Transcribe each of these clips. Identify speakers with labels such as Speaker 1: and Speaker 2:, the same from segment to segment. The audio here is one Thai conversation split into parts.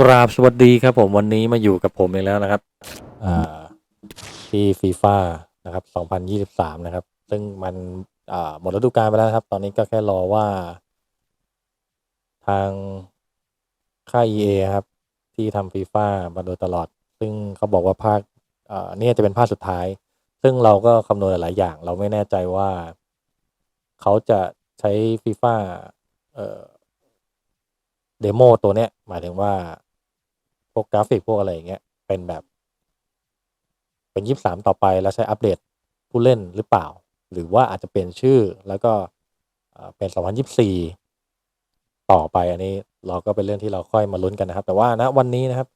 Speaker 1: กราบสวัสดีครับผมวันนี้มาอยู่กับผมเองแล้วนะครับอ่าที่ฟีฟ่านะครับ2023 นะครับ ซึ่งมันอ่าหมดฤดูกาลไปแล้วนะครับ ตอนนี้ก็แค่รอว่า ทางค่าย EA ครับ ที่ทำฟีฟ่ามาโดยตลอด ซึ่งเขาบอกว่าภาคอ่าเนี่ยจะเป็นภาคสุดท้าย ซึ่งเราก็คำนวณหลายอย่าง เราไม่แน่ใจว่า เขาจะใช้ฟีฟ่าเอ่อ เดโมตัวเนี้ย หมายถึงว่า พวกกราฟิกพวกอะไรอย่างเงี้ย เป็นแบบ เป็นยี่สามต่อไปแล้วใช้อัปเดตผู้เล่นหรือเปล่า หรือว่าอาจจะเปลี่ยนชื่อแล้วก็เอ่อเป็น2024ต่อไปอันนี้เราก็เป็นเรื่องที่เราค่อยมาลุ้นกันนะครับ แต่ว่าณวันนี้นะครับ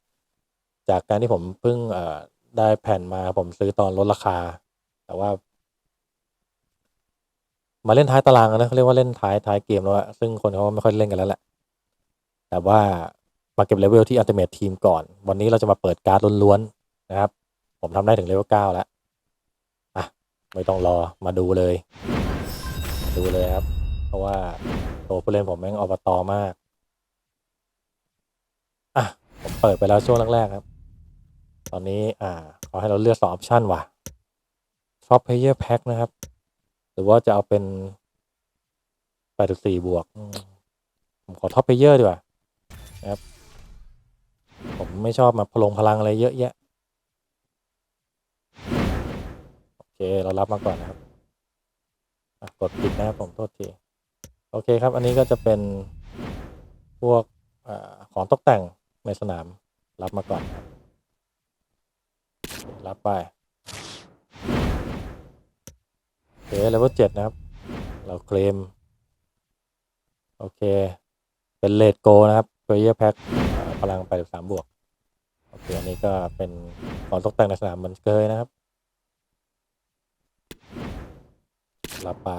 Speaker 1: จากการที่ผมเพิ่งเอ่อได้แผ่นมาผมซื้อตอนลดราคา แต่ว่า มาเล่นท้ายตารางนะเขาเรียกว่าเล่นท้ายท้ายเกมแล้วซึ่งคนเขาไม่ค่อยเล่นกันแล้วแหละ แต่ว่ามาเก็บเลเวลที่ Ultimate Team ก่อน วันนี้เราจะมาเปิดการ์ดล้วนๆนะครับ ผมทำได้ถึงเลเวล9แล้ว อะ ไม่ต้องรอมาดูเลย ดูเลยครับ เพราะว่าตัวผู้เล่นผมแม่งอบตอมาก อะ ผมเปิดไปแล้วช่วงแรกๆครับ ตอนนี้อ่าขอให้เราเลือกสองออปชันว่ะ Top Player Pack นะครับ หรือว่าจะเอาเป็น8.4บวก ผมขอ Top Player ดีกว่า นะครับ ผมไม่ชอบมาพลงพลังอะไรเยอะแยะ โอเค เรารับมาก่อนนะครับกดปิดนะครับผมโทษที โอเคครับ อันนี้ก็จะเป็นพวกอของตกแต่งในสนาม รับมาก่อนครับรับไปโอเคเลเวลเจ็ดนะครับ เราเคลม โอเค เป็นเลดโกนะครับ เ l เยอร์แพ็คพลังไปสามบวก โอเค อันนี้ก็เป็นของตกแต่งในสนามเหมือนเคยนะครับ รับไป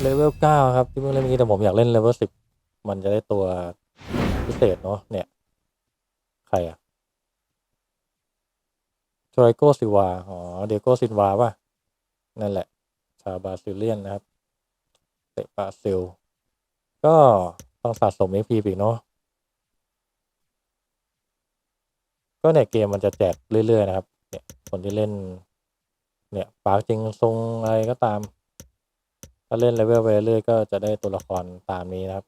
Speaker 1: เลเวลเก้าครับ ที่เพิ่งเล่นเมื่อกี้แต่ผมอยากเล่นเลเวลสิบมันจะได้ตัวพิเศษเนาะเนี่ย ใครอะโจไโกซิวา อ๋อ เดโกซินวาป่ะ นั่นแหละ ชาวบราซิเลียนนะครับ เตะบราซิล ก็ต้องสะสม XP อีกเนาะก็เนี่ยเกมมันจะแจกเรื่อย ๆ นะครับ เนี่ยคนที่เล่น เนี่ยปากจริงทรงอะไรก็ตาม ถ้าเล่นเลเวลไปเรื่อยก็จะได้ตัวละครตามนี้นะครับ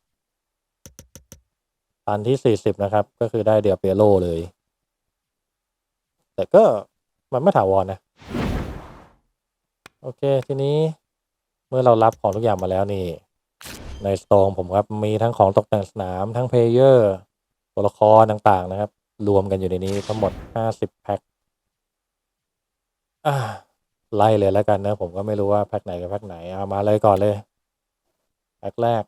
Speaker 1: ตันที่สี่สิบนะครับ ก็คือได้เดียเปโลเลย แต่ก็มันไม่ถาวรนะ โอเค ทีนี้เมื่อเรารับของทุกอย่างมาแล้วนี่ ในสโตร์ผมครับมีทั้งของตกแต่งสนามทั้งเพลเยอร์ตัวละครต่างๆนะครับ รวมกันอยู่ในนี้ทั้งหมดห้าสิบแพ็คไล่เลยแล้วกันนะ ผมก็ไม่รู้ว่าแพ็คไหนกับแพ็คไหนเอามาเลยก่อนเลยแพ็คแรก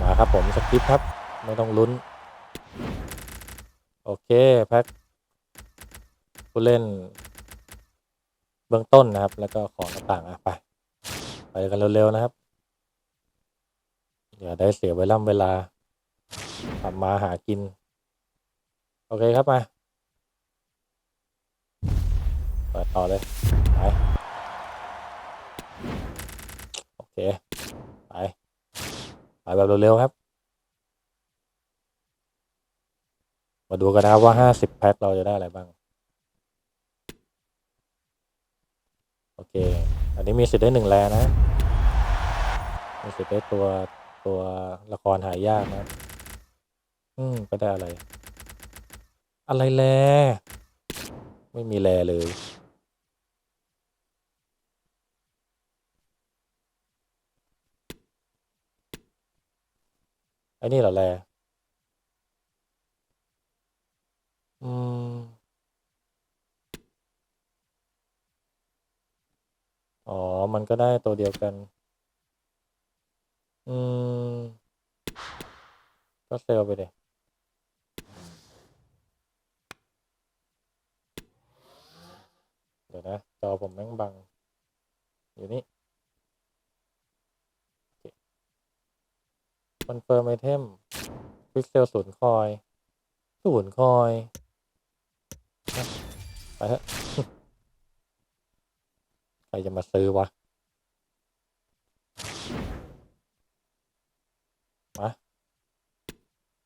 Speaker 1: มาครับผมสกิปครับ ไม่ต้องลุ้น โอเคแพ็คผู้เล่น เบื้องต้นนะครับ แล้วก็ของต่างๆอะไป ไปกันเร็วๆนะครับ อย่าได้เสียเวลาเวลาทำมาหากิน โอเคครับ มา เปิดต่อเลยไปโอเค ไป ไปแบบเร็วๆครับ มาดูกันนะว่าห้าสิบแพ็คเราจะได้อะไรบ้าง โอเค อันนี้มีสิทธิ์ได้หนึ่งแลนะ มีสิทธิ์ได้ตัวตัวละครหายากนะ อืมไปได้อะไร อะไรแล ไม่มีแลเลยไอ้นี่เหรอแล อืม อ๋อ มันก็ได้ตัวเดียวกัน อืม ก็เซลไปเลยเดี๋ยวนะ จอผมแม่งบัง อยู่นี่คอนเฟิร์มไอเทมพิกเซลศูนย์คอย ศูนย์คอย ไปเถอะ ใครจะมาซื้อวะ มา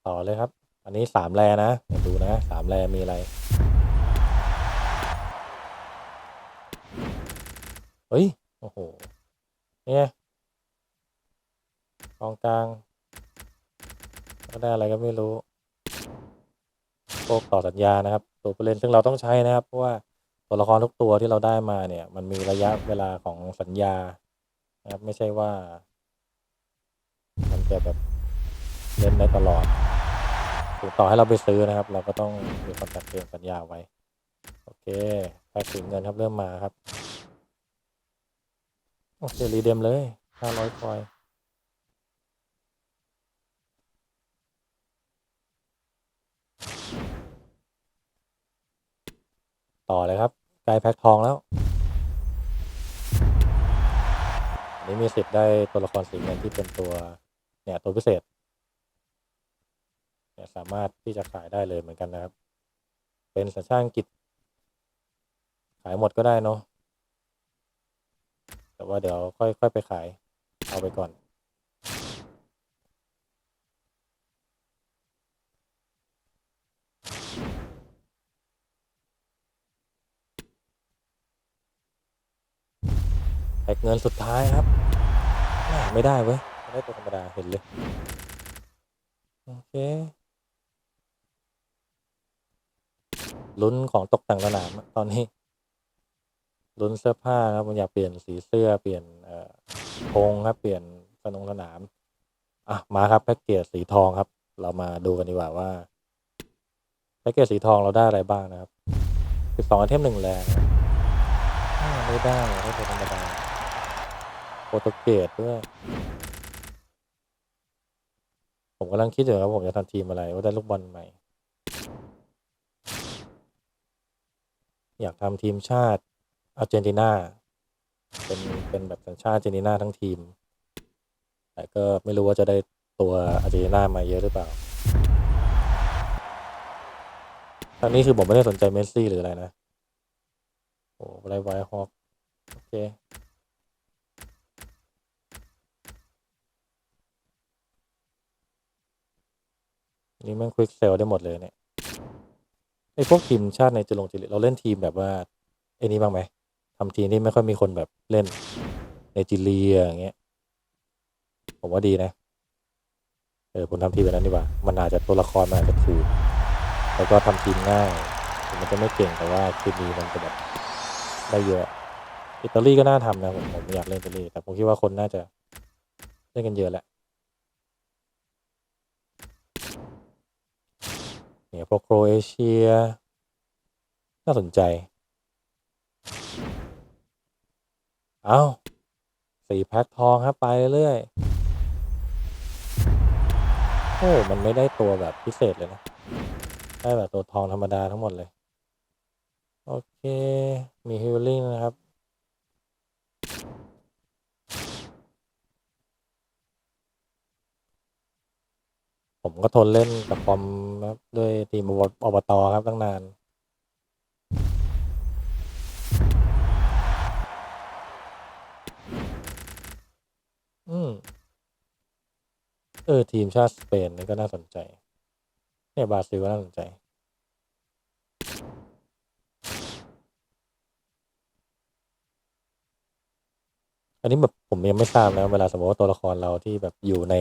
Speaker 1: ต่อเลยครับ อันนี้สามแลนะดูนะสามแลมีอะไร เฮ้ย โอ้โห เนี่ยกองกลางก็ได้อะไรก็ไม่รู้ โปกต่อสัญญานะครับ ตัวผู้เล่นซึ่งเราต้องใช้นะครับ เพราะว่า ตัวละครทุกตัวที่เราได้มาเนี่ย มันมีระยะเวลาของสัญญานะครับ ไม่ใช่ว่า มันจะแบบเล่นได้ตลอดถึงต่อให้เราไปซื้อนะครับ เราก็ต้องมีคอนแทคเตรียมสัญญาไว้ โอเคแพ็กสีเงินครับเริ่มมาครับ โอเค รีเดมเลยห้าร้อยคอยต่อเลยครับ ใกล้แพ็คทองแล้วอันนี้มีสิทธิ์ได้ตัวละครสีเงินที่เป็นตัวเนี่ยตัวพิเศษเนี่ยสามารถที่จะขายได้เลยเหมือนกันนะครับ เป็นสัญชาติอังกฤษขายหมดก็ได้เนาะแต่ว่าเดี๋ยวค่อยค่อยไปขายเอาไปก่อน เงินสุดท้ายครับ ไม่ได้เว้ยไม่ได้ตัวธรรมดาเห็นเลย โอเคลุ้นของตกแต่งสนามตอนนี้ลุ้นเสื้อผ้าครับผมอยากเปลี่ยนสีเสื้อเปลี่ยนเอ่อธงครับ เปลี่ยนสนงสนามอะมาครับแพ็กเกจสีทองครับ เรามาดูกันดีกว่าว่าแพ็กเกจสีทองเราได้อะไรบ้างนะครับสิบสองไอเทมหนึ่งแรงไม่ได้ไม่เป็นธรรมดา รโตเกตด้วย ผมกำลังคิดอยู่ครับผมจะทำทีมอะไร ว่าได้ลูกบอลใหม่ อยากทำทีมชาติอาร์เจนตินาเป็นเป็นแบบสัญชาติอาร์เจนตินาทั้งทีม แต่ก็ไม่รู้ว่าจะได้ตัวอาร์เจนตินามาเยอะหรือเปล่าทางนี้คือผมไม่ได้สนใจเมสซี่หรืออะไรนะ โอ้ไรไวฮอกโอเค นี่แม่งควิกเซลได้หมดเลยเนี่ยไอพวกทีมชาติในจุลงจิริเราเล่นทีมแบบว่าไอ้นี้บ้างไหมทำทีมที่ไม่ค่อยมีคนแบบเล่นในจิเรีอย่างเงี้ย ผมว่าดีนะ เออผมทำทีมแบบนั้นดีกว่า มันอาจจะตัวละครมันอาจจะถูก แล้วก็ทำทีมง่ายถึงมันจะไม่เก่งแต่ว่าทีมนี้มันจะแบบได้เยอะ อิตาลีก็น่าทำนะผมผมอยากเล่นอิตาลีแต่ผมคิดว่าคนน่าจะเล่นกันเยอะแหละ เนี่ยพวกโครเอเชีย น่าสนใจ เอาสี่แพ็คทองครับ ไปเรื่อยโอ้ มันไม่ได้ตัวแบบพิเศษเลยนะ ได้แบบตัวทองธรรมดาทั้งหมดเลย โอเค มีฮิลลิ่งนะครับ ผมก็ทนเล่นกับคอม ครับ ด้วยทีมอบอบตครับตั้งนาน อืมเออ ทีมชาติสเปนนี่ก็น่าสนใจ เนี่ยบราซิลก็น่าสนใจ อันนี้แบบผมยังไม่ทราบนะ เวลาสมมติว่าตัวละครเราที่แบบอยู่ใน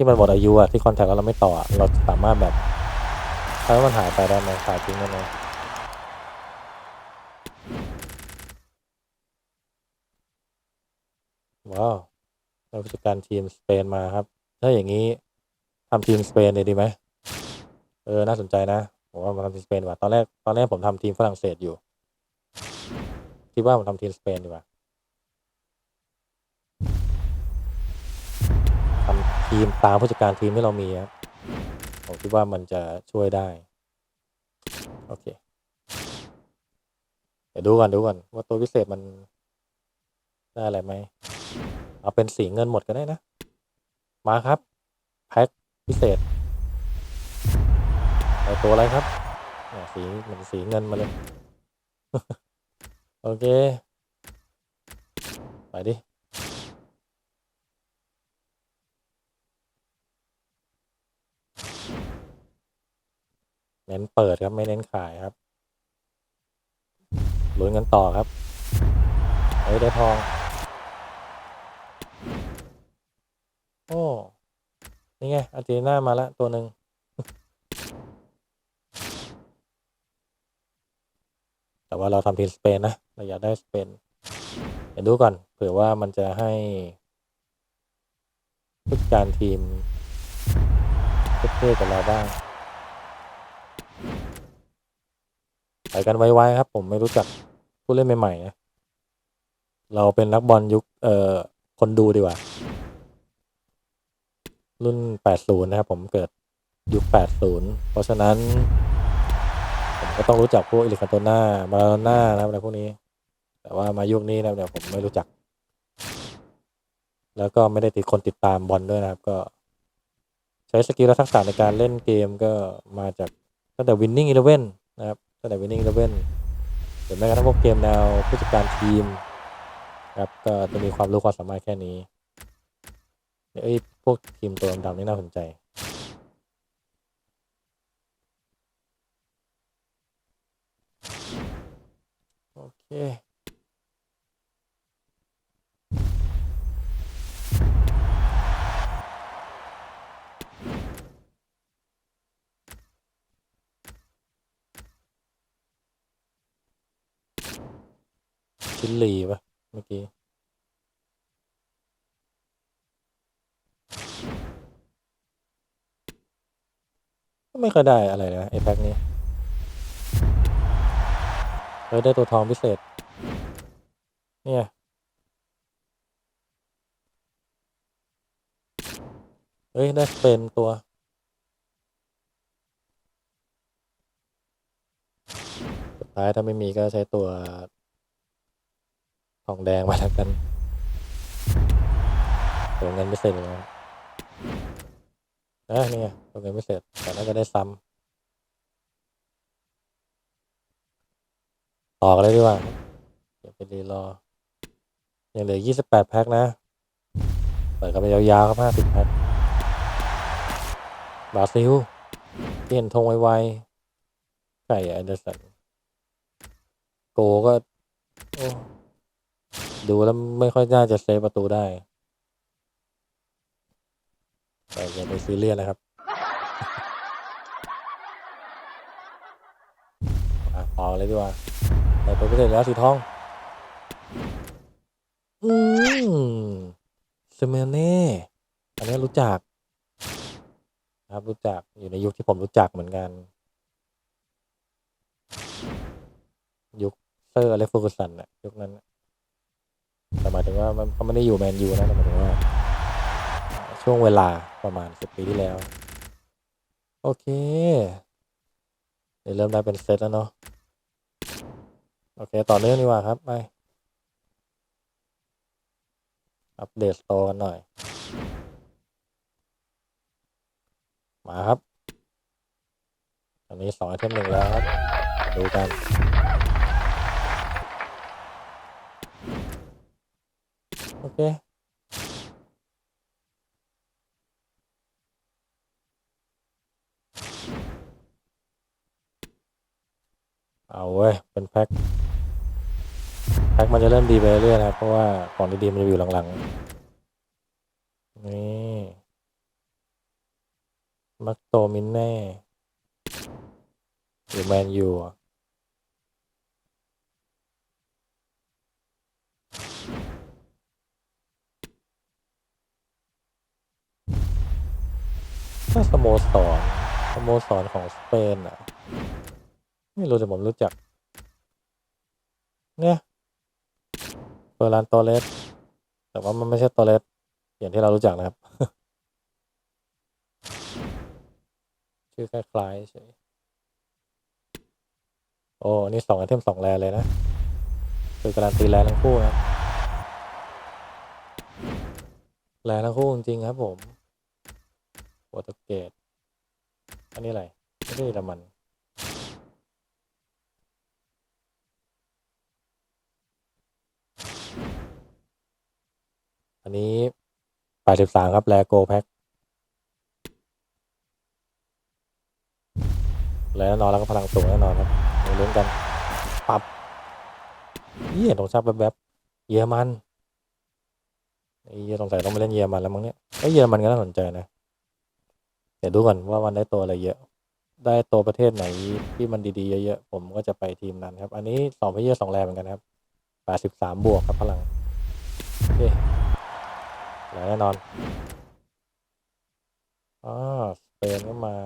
Speaker 1: ที่มันหมดอายุอะที่คอนแทคแล้วเราไม่ต่อ เราสามารถแบบถ้ามันหายไปได้ไหมขายทิ้งได้ไหมว้าวเราผู้จัดการทีมสเปนมาครับ ถ้าอย่างนี้ทำทีมสเปนเลยดีไหมเออ น่าสนใจนะผมว่ามาทำทีมสเปนดีกว่า ตอนแรก ตอนแรกผมทำทีมฝรั่งเศสอยู่ คิดว่าผมทำทีมสเปนดีกว่า ทีมตามผู้จัดการทีมที่เรามีครับผมคิดว่ามันจะช่วยได้ โอเค เดี๋ยวดูก่อนดูก่อนว่าตัวพิเศษมันได้อะไรไหมเอาเป็นสีเงินหมดก็ได้นะ มาครับ แพ็คพิเศษเอาตัวอะไรครับเนี่ยสีเหมือนสีเงินมาเลย โอเค ไปดิ เน้นเปิดครับไม่เน้นขายครับลุ้นกันต่อครับเฮ้ยได้ทอง โอ้ นี่ไงอาร์เจนติน่ามาแล้วตัวหนึ่งแต่ว่าเราทำทีมสเปนนะ เราอยากได้สเปนเดี๋ยวดูก่อน เผื่อว่ามันจะให้ผู้การทีมเท่ๆกับเราบ้าง ไปกันไวๆครับ ผมไม่รู้จักผู้เล่นใหม่ๆนะเราเป็นนักบอลยุคเอ่อคนดูดีกว่า รุ่น 80 นะครับผมเกิดยุค 80 เพราะฉะนั้น ผมก็ต้องรู้จักพวกอิลิคันโตนามาราโน่านะครับอะไรพวกนี้ แต่ว่ามายุคนี้นะเนี่ยผมไม่รู้จัก แล้วก็ไม่ได้ติดคนติดตามบอลด้วยนะครับ ก็ ใช้สกิลและทักษะในการเล่นเกมก็มาจากตั้งแต่ Winning Eleven นะครับ ตั้งแต่ Winning Level หรือแม้กระทั่งพวกเกมแนวผู้จัดการทีมครับก็จะมีความรู้ความสามารถแค่นี้เอ้ยพวกทีมตัวดำๆนี่น่าสนใจโอเค ชิลลีปะเมื่อกี้ ไม่เคยได้อะไรนะไอ้แพ็คนี้เฮ้ยได้ตัวทองพิเศษ เนี่ยเฮ้ย ได้เปนตัวสุดท้ายถ้าไม่มีก็ใช้ตัว ทองแดงมาแล้วกันตัวเงินไม่เสร็จเลยนะนะนี่ไงตัวเงินไม่เสร็จแต่น่าจะได้ซ้ำต่อกันเลยดีกว่าเดี๋ยวไปรีรอยังเหลือ28แพ็คนะเปิดกันไปยาวๆครับ50แพ็คบราซิลเปลี่ยนธงไวๆไก่แอนเดอร์สันโกก็โอ้ ดูแล้วไม่ค่อยน่าจะเซฟประตูได้ แต่อย่าไปซีเรียสนะครับอะต่อเลยดีกว่าแต่ตัวพิเศษแล้วสีทอง อืมเซเมเน่อันนี้รู้จัก ครับรู้จักอยู่ในยุคที่ผมรู้จักเหมือนกัน ยุคเซอร์อเล็กซ์ฟอร์กูสันน่ะยุคนั้นน่ะ แต่หมายถึงว่ามันเขาไม่ได้อยู่แมนยูนะแต่หมายถึงว่า ช่วงเวลาประมาณสิบปีที่แล้ว โอเค เดี๋ยวเริ่มได้เป็นเซตแล้วเนาะโอเค ต่อเนื่องดีกว่าครับไปอัปเดตโตร์กันหน่อย มาครับ อันนี้สองไอเทมหนึ่งแล้วครับ ดูกัน โอเคเอาเว้ย เป็นแพ็คแพ็คมันจะเริ่มดีไปเรื่อยๆนะครับเพราะว่าของดีๆมันจะอยู่หลังๆ นี่มักโตมินแน่หรือแมนยูอะ ถ้าสโมสรสโมสรของสเปนอะ ไม่รู้แต่ผมรู้จัก เนี่ยเฟอร์รานโตเลสแต่ว่ามันไม่ใช่โตเลสอย่างที่เรารู้จักนะครับ ชื่อคล้ายๆเฉยโอ้นี่สองไอเทมสองแรเลยนะ คือการันตีแรทั้งคู่นะแรทั้งคู่จริงๆครับผม รตุเกสอันนี้อะไรไม่ใช่เยอรมันอันนี้แปดสิบสามครับ แลโกแพ็คแน่นอนแล้วก็พลังสูงแน่นอนครับมาลุ้นกันปับเยี่ยตรงชับแวบๆเยอรมันไอ้เยี่ยสงสัยต้องไปเล่นเยอรมันแล้วมั้งเนี่ยไอ้ยเยอรมันก็น่าสนใจนะ เดี๋ยวดูก่อนว่ามันได้ตัวอะไรเยอะ ได้ตัวประเทศไหนที่มันดีๆเยอะๆผมก็จะไปทีมนั้นครับ อันนี้สองพเยอร์สองแรงเหมือนกันครับแปดสิบสามบวกครับพลังโอเคแน่นอนอ๋อสเปนก็มา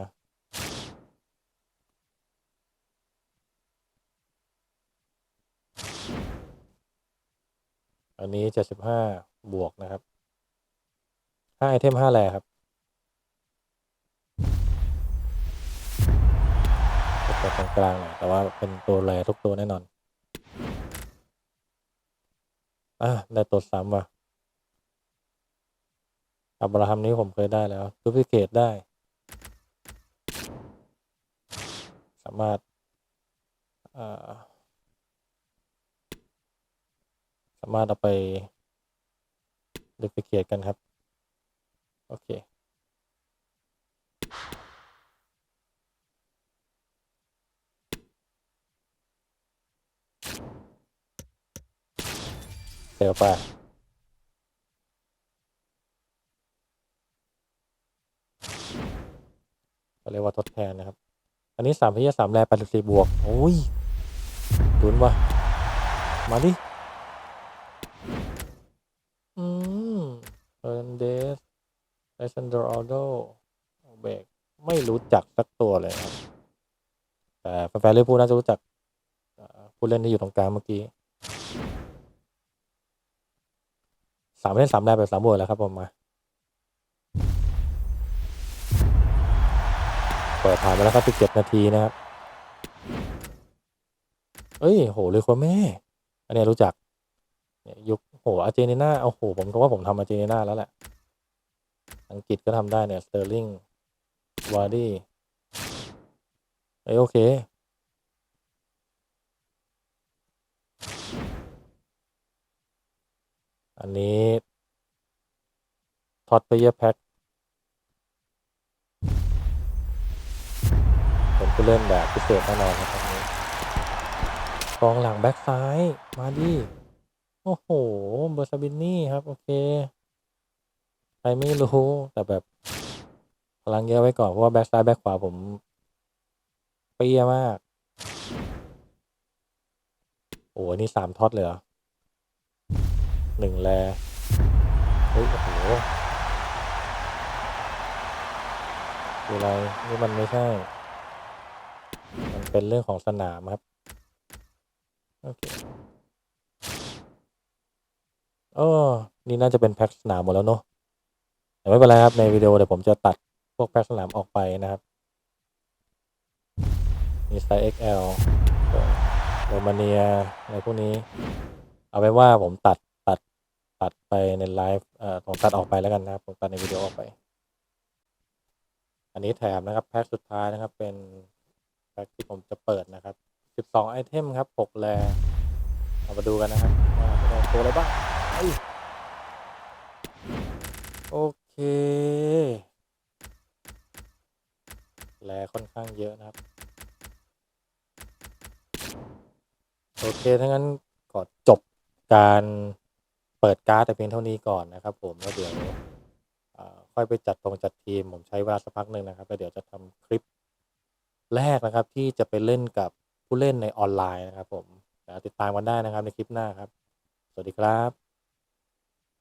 Speaker 1: อันนี้เจ็ดสิบห้าบวกนะครับห้าไอเทมห้าแรครับ ตัวตรงกลางหน่อยแต่ว่าเป็นตัวแรทุกตัวแน่นอน อะได้ตัวซ้ำว่ะอับราฮัมนี้ผมเคยได้แล้วดูพิเกตได้ สามารถสามารถเอาไปดูพิเกตกันครับ โอเค เซลไปก็เรียกว่าทดแทนนะครับ อันนี้สามพิยาสามแร่แปดสิบสี่บวก โอ้ยดุนว่ะ มาดิ อืมเอร์นเดสไอซันเดอร์อัลโดเบกไม่รู้จักสักตัวเลยครับแต่แฟนๆลิเวอร์พูลน่าจะรู้จักผู้เล่นที่อยู่ตรงกลางเมื่อกี้ สามเล่นสามแรกแบบสามบวกแล้วครับผมมา เปิดผ่านไปแล้วครับสิบเจ็ดนาทีนะครับ เอ้ยโหเลยคนแม่ อันนี้รู้จักเนี่ยยุคโหอาร์เจนตินาโอ้โหผมก็ว่าผมทำอาร์เจนตินาแล้วแหละ อังกฤษก็ทำได้เนี่ยสเตอร์ลิงวาร์ดี้เอ้ยโอเค อันนี้ท็อตเพเยอร์แพ็คเป็นผู้เล่นแบบพิเศษแน่นอนครับอันนี้กองหลังแบ็กซ้าย มาดิ โอ้โห เบอร์ซาบินนี่ครับ โอเค ใครไม่รู้ แต่แบบพลังเยอะไว้ก่อน เพราะว่าแบ็กซ้ายแบ็กขวาผมเปี้ยมาก โอ้โหนี่สามท็อตเลยเหรอ หนึ่งแลเฮ้ยโอ้โหคืออะไรนี่มันไม่ใช่ มันเป็นเรื่องของสนามครับ โอเคเออนี่น่าจะเป็นแพ็กสนามหมดแล้วเนอะแต่ไม่เป็นไรครับในวิดีโอเดี๋ยวผมจะตัดพวกแพ็กสนามออกไปนะครับ มีไซส์ XL โรมาเนียอะไรพวกนี้ เอาไว้ว่าผมตัด ตัดไปในไลฟ์เอ่อผมตัดออกไปแล้วกันนะครับผมตัดในวิดีโอออกไป อันนี้แถมนะครับแพ็กสุดท้ายนะครับ เป็นแพ็กที่ผมจะเปิดนะครับ 12 ไอเทมครับ 6 แลเอามาดูกันนะครับว่าได้ตัวอะไรบ้างโอเค แลค่อนข้างเยอะนะครับ โอเค ถ้างั้นขอจบการ เปิดการ์ดแต่เพียงเท่านี้ก่อนนะครับ ผมแล้วเดี๋ยวค่อยไปจัดตรงจัดทีม ผมใช้เวลาสักพักหนึ่งนะครับแล้วเดี๋ยวจะทำคลิปแรกนะครับ ที่จะไปเล่นกับผู้เล่นในออนไลน์นะครับ ผมติดตามกันได้นะครับในคลิปหน้าครับ สวัสดีครับ